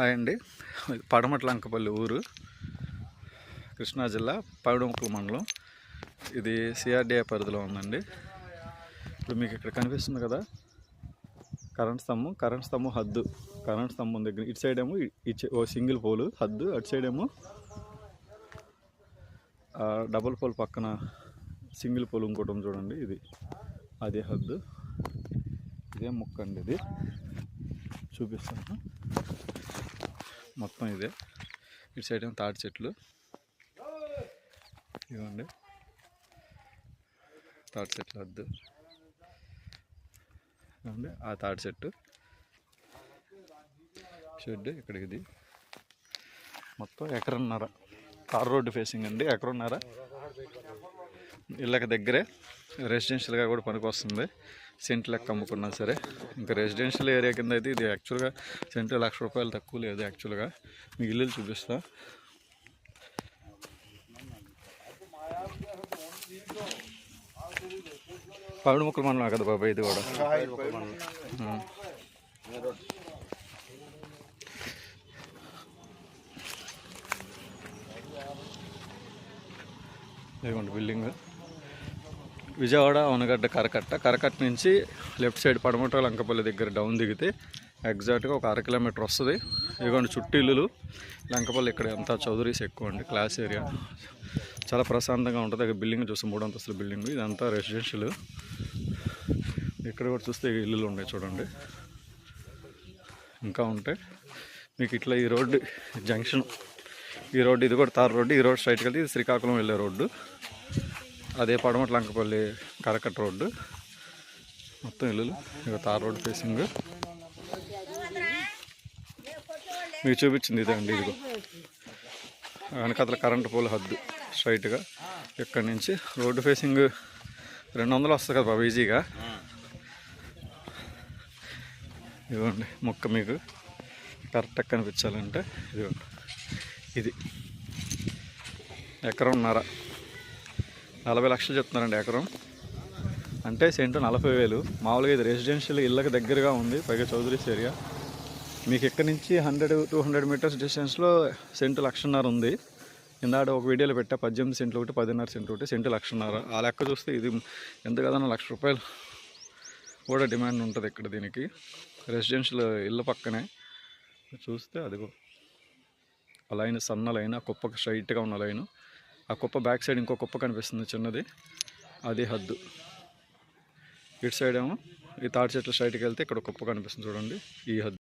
Hi అండి. పడమట్ల అంకపల్లి ఊరు కృష్ణా జిల్లా పడమట్ల మండలం. ఇది సిఆర్డిఏ పరిధిలో ఉందండి. ఇప్పుడు మీకు ఇక్కడ కనిపిస్తుంది కదా కరెంట్ స్తంభం కరెంట్ స్తంభం హద్దు. కరెంట్ స్తంభం దగ్గర ఇటు సైడ్ ఏమో ఇటు ఓ సింగిల్ పోలు హద్దు అటు సైడ్ ఏమో డబుల్ పోల్ పక్కన సింగిల్ పోల్ ఇంకోటి ఉంది చూడండి ఇది. అదే హద్దు. ఇదే ముక్క అండి ఇది. చూపిస్తాను. మొత్తం ఇదే. ఇటు సైడ్ ఏమో తాటి చెట్లు. ఇవ్వండి. తాటి చెట్లు వద్దు ఇవ్వండి. ఆ తాటి చెట్టు. షెడ్ ఇక్కడికి ఇది. మొత్తం ఎకరన్నర. కార్ రోడ్డు ఫేసింగ్ అండి. ఎకరన్నర. ఇళ్ళకి దగ్గరే రెసిడెన్షియల్గా కూడా పనికొస్తుంది సెంట్ లెక్క అమ్ముకున్నా సరే. ఇంకా రెసిడెన్షియల్ ఏరియా కింద అయితే ఇది యాక్చువల్గా సెంట్ లక్ష రూపాయలు తక్కువ లేదు యాక్చువల్గా. మీ ఇల్లు చూపిస్తా. పవిడి ముక్కలు మనం కదా బాబాయ్ ఇది కూడా. ఇదిగోండి బిల్డింగ్. విజయవాడ అవనగడ్డ కరకట్ట. కరకట్ట నుంచి లెఫ్ట్ సైడ్ పడమట లంకపల్లి దగ్గర డౌన్ దిగితే ఎగ్జాక్ట్గా ఒక అర కిలోమీటర్ వస్తుంది. ఇదిగోండి చుట్టూ ఇల్లులు. లంకపల్లి ఇక్కడ అంతా చౌదరీస్ ఎక్కువ అండి. Class area. చాలా ప్రశాంతంగా ఉంటుంది. ఇక్కడ బిల్డింగ్ చూస్తే మూడు అంతస్తుల బిల్డింగ్. ఇదంతా రెసిడెన్షియల్. ఇక్కడ కూడా చూస్తే ఇల్లులు ఉన్నాయి చూడండి. ఇంకా ఉంటాయి మీకు ఇట్లా ఈ రోడ్డు జంక్షన్. ఈ రోడ్డు ఇది కూడా తార్ రోడ్డు. ఈ రోడ్ స్ట్రైట్కి వెళ్తే ఇది శ్రీకాకుళం వెళ్ళే రోడ్డు. అదే పడమటి లంకపల్లి కరకట్ రోడ్డు. మొత్తం ఇల్లులు. ఇక తార్ రోడ్డు ఫేసింగ్ మీకు చూపించింది ఇదే అండి ఇదిగో. వెనకాతల కరెంటు పోల్ హద్దు స్ట్రైట్గా ఇక్కడి నుంచి? రోడ్డు ఫేసింగ్ రెండు వందలు వస్తుంది కదా బాబు ఈజీగా ఇదిగోండి మొక్క మీకు కరెక్ట్గా కనిపించాలంటే ఇదిగోండి. ఇది. ఎకరంన్నర నలభై లక్షలు చెప్తున్నారండి ఎకరం. అంటే సెంటు నలభై వేలు. మామూలుగా ఇది రెసిడెన్షియల్ ఇళ్ళకి దగ్గరగా ఉంది పైగా చౌదరీస్ ఏరియా. మీకు ఇక్కడ నుంచి హండ్రెడ్ టూ హండ్రెడ్ మీటర్స్ డిస్టెన్స్లో సెంటు లక్షన్నర ఉంది. ఇందాక ఒక వీడియోలో పెట్టా పద్దెనిమిది సెంట్లు ఒకటి పదిన్నర సెంట్లు ఒకటి సెంటు లక్షన్నర. ఆ లెక్క చూస్తే ఇది ఎంత కదన్నా లక్ష రూపాయలు కూడా డిమాండ్ ఉంటుంది ఇక్కడ దీనికి. రెసిడెన్షియల్ ఇళ్ళ పక్కనే. చూస్తే అదిగో ఆ లైన్ సన్న లైన్ ఆ కుప్పకి స్ట్రైట్గా ఉన్న లైను. ఆ కుప్ప బ్యాక్ సైడ్ ఇంకో కుప్ప కనిపిస్తుంది చిన్నది. అది హద్దు. ఇటు సైడ్ ఏమో ఈ తాడి చెట్ల స్ట్రైట్కి వెళ్తే ఇక్కడ కుప్ప కనిపిస్తుంది చూడండి. ఈ హద్దు.